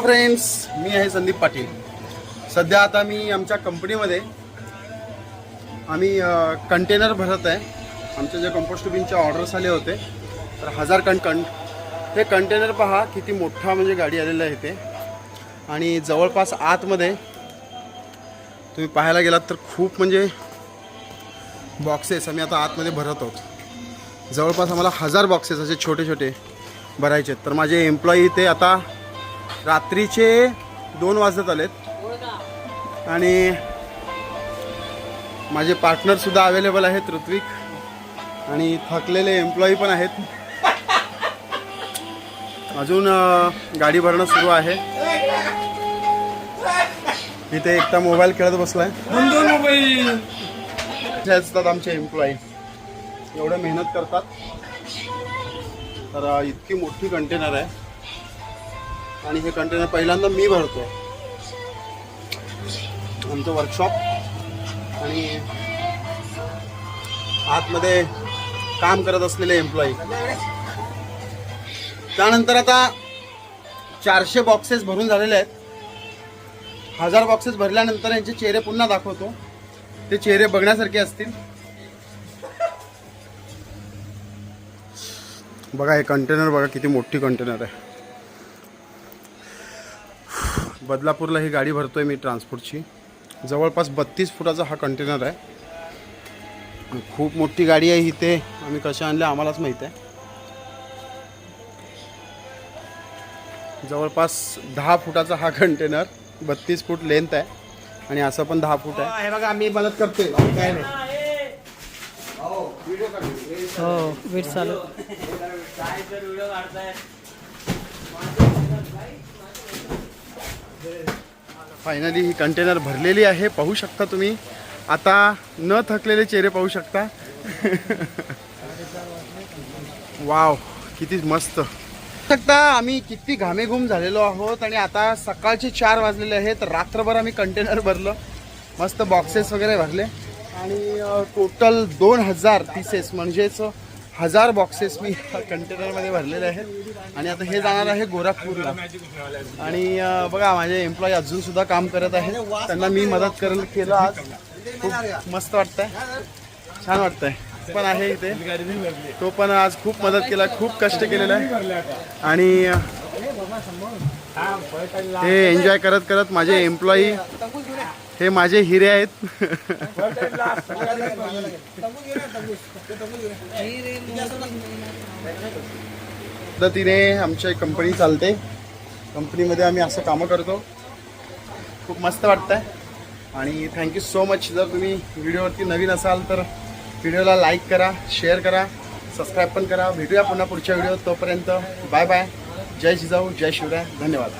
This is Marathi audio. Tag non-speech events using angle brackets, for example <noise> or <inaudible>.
हॅलो फ्रेंड्स मी आहे संदीप पाटील. सध्या आता मी आमच्या कंपनीमध्ये आम्ही कंटेनर भरत आहे. आमच्या जे कंपोस्ट बिनचे ऑर्डर्स आले होते तर हजार कण कं हे कंटेनर पहा किती मोठा म्हणजे गाडी आलेलं आहे ते आणि जवळपास आतमध्ये तुम्ही पाहायला गेलात तर खूप म्हणजे बॉक्सेस आम्ही आता आतमध्ये भरत आहोत. जवळपास आम्हाला हजार बॉक्सेस असे छोटे छोटे भरायचे आहेत. तर माझे एम्प्लॉई ते आता रात्रीचे दोन वाजत आलेत. आणि माझे पार्टनरसुद्धा अवेलेबल आहेत ऋत्विक. आणि थकलेले एम्प्लॉई पण आहेत. अजून गाडी भरणं सुरू आहे. इथे एकटा मोबाईल खेळत बसलाय. हे असतात आमचे एम्प्लॉई एवढं मेहनत करतात. तर इतकी मोठी कंटेनर आहे. आणि हे कंटेनर पहिल्यांदा मी भरतो. आमचं वर्कशॉप आणि आतमध्ये काम करत असलेले एम्प्लॉई त्यानंतर आता चारशे बॉक्सेस भरून झालेले आहेत. हजार बॉक्सेस भरल्यानंतर यांचे चेहरे पुन्हा दाखवतो. ते चेहरे बघण्यासारखे असतील. बघा हे कंटेनर बघा किती मोठी कंटेनर आहे. बदलापूरला ही गाडी भरतोय मी ट्रान्सपोर्टची. जवळपास बत्तीस फुटाचा हा कंटेनर आहे. खूप मोठी गाडी आहे इथे. आम्ही कशा आणल्या आम्हालाच माहीत आहे. जवळपास दहा फुटाचा हा कंटेनर बत्तीस फूट लेंथ आहे. आणि असं पण दहा फूट आहे. हे बघा मी मदत करतोय. बाकी काय नाही. हो वेट चालू. फायनली ही कंटेनर भरलेली आहे पाहू शकता तुम्ही. आता न थकलेले चेहरे पाहू शकता. <laughs> वाव किती मस्त. शकता आम्ही किती घामेघूम झालेलो आहोत आणि आता सकाळचे चार वाजलेले आहेत. रात्रभर आम्ही कंटेनर भरलं. मस्त बॉक्सेस वगैरे भरले. आणि टोटल दोन हजार पीसेस म्हणजेच हजार बॉक्सेस मी कंटेनरमध्ये भरलेले आहेत. आणि आता हे जाणार आहे गोरखपूरला. आणि बघा माझे एम्प्लॉई अजूनसुद्धा काम करत आहेत. त्यांना मी मदत कर केलं आज. खूप मस्त वाटतंय. छान वाटतंय. पण आहे इथे. तो पण आज खूप मदत केला खूप कष्ट केलेला आहे. आणि हे एन्जॉय करत करत माझे एम्प्लॉई हे माझे हिरे आहेत. पद्धतीने आमची कंपनी चालते. कंपनीमध्ये आम्ही असं कामं करतो. खूप मस्त वाटतंय. आणि थँक्यू सो मच जर तुम्ही व्हिडिओवरती नवीन असाल तर व्हिडिओला लाईक करा शेअर करा सबस्क्राईब पण करा. भेटूया पुन्हा पुढच्या व्हिडिओ तोपर्यंत बाय बाय जय जिजाऊ जय शिवराय. धन्यवाद.